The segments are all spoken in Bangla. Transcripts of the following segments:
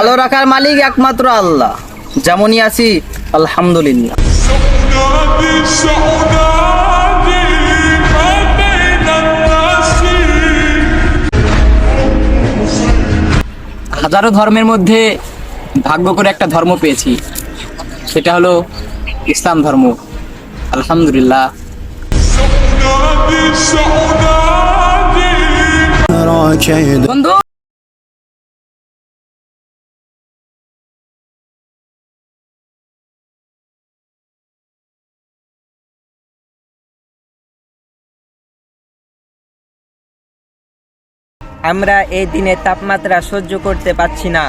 ভালো রাখার মালিক একমাত্র আল্লাহ। যেমনই আছি, আলহামদুলিল্লাহ। হাজারো ধর্মের মধ্যে ভাগ্য করে একটা ধর্ম পেয়েছি। সেটা হলো ইসলাম ধর্ম। আলহামদুলিল্লাহ। বন্ধু আমরা এই দিনে তাপমাত্রা সহ্য করতে পারছি না।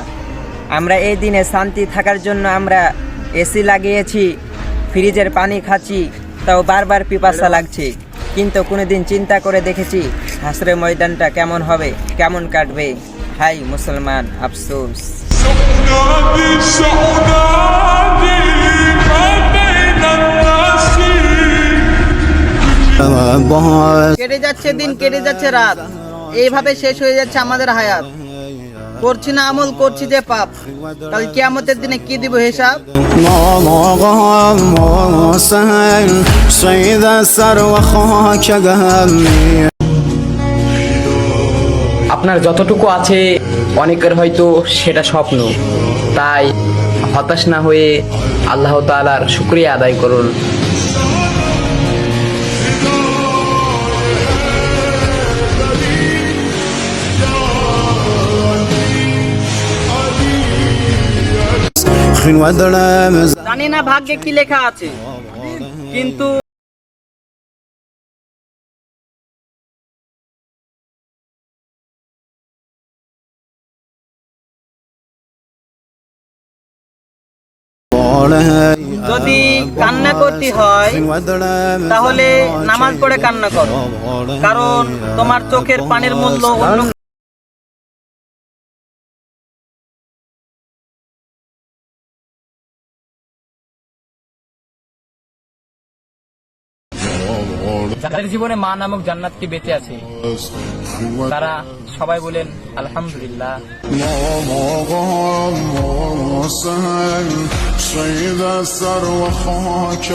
আমরা এই দিনে শান্তি থাকার জন্য আমরা এসি লাগিয়েছি, ফ্রিজের পানি খাচ্ছি, তাও বারবার পিপাসা লাগছে। কিন্তু কোনো দিন চিন্তা করে দেখেছি হাসরে ময়দানটা কেমন হবে, কেমন কাটবে। হাই, মুসলমান, আফসোস। কেটে যাচ্ছে দিন, কেটে যাচ্ছে রাত। এইভাবে শেষ হয়ে যাচ্ছে আমাদের হায়াত। করছি না আমল, করছি যে পাপ। কাল কিয়ামতের দিনে কি দিব হিসাব? আপনার যতটুকু আছে, অনেকের হয়তো সেটা স্বপ্ন। তাই হতাশ না হয়ে আল্লাহ তালার শুক্রিয়া আদায় করুন। জানি না ভাগ্যে কি লেখা আছে। কিন্তু যদি কান্না করতে হয়, তাহলে নামাজ পড়ে কান্না করো। কারণ তোমার চোখের পানির মূল্য যাদের জীবনে মা নামক জান্নাতটি বেঁচে আছে তারা সবাই বলেন আলহামদুলিল্লাহ سهل صيد السر وخاك